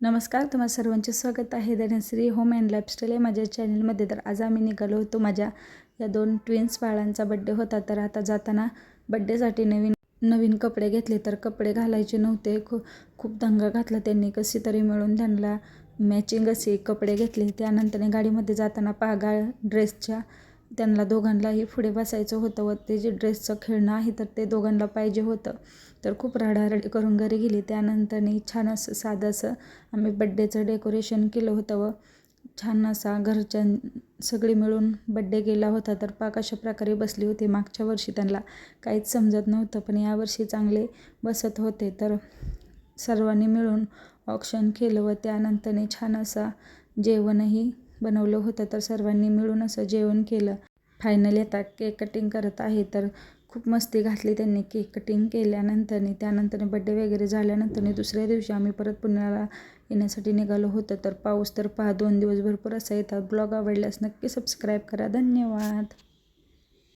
नमस्कार तुम्हा सर्वांचे स्वागत आहे. धनश्री होम अँड लाईफस्टाईल या माझ्या चॅनलमध्ये तर आज आम्ही निघालो होतो. माझ्या या दोन ट्विन्स बाळांचा बड्डे होता. तर आता जाताना बड्डेसाठी नवीन नवीन कपडे घेतले. तर कपडे घालायचे नव्हते. खू खूप दंगा घातला त्यांनी. कशी तरी मिळून त्यांना मॅचिंग असे कपडे घेतले. त्यानंतरने गाडीमध्ये जाताना पागा ड्रेसच्या त्यांना दोघांनाही पुढे बसायचं होतं व ते जे ड्रेसचं खेळणं आहे तर ते दोघांना पाहिजे होतं. तर खूप रडारडी करून घरी गेली. त्यानंतरने छान असं साधं असं आम्ही बड्डेचं डेकोरेशन केलं होतं व छान असा घरच्या सगळी मिळून बड्डे गेला होता. तर पाक अशा प्रकारे बसली होती. मागच्या वर्षी त्यांना काहीच समजत नव्हतं पण यावर्षी चांगले बसत होते. तर सर्वांनी मिळून ऑक्शन केलं व त्यानंतरने छान असा जेवणही बनवलं होतं. तर सर्वांनी मिळून असं जेवण केलं. फायनली आता केक कटिंग करत आहे तर खूप मस्ती घातली त्यांनी केक कटिंग केल्यानंतरनी. त्यानंतर बड्डे वगैरे झाल्यानंतरनी दुसऱ्या दिवशी आम्ही परत पुण्याला येण्यासाठी निघालो होतं. तर पाऊस तर पहा दोन दिवस भरपूर असा येतात. ब्लॉग आवडल्यास नक्की सबस्क्राईब करा. धन्यवाद!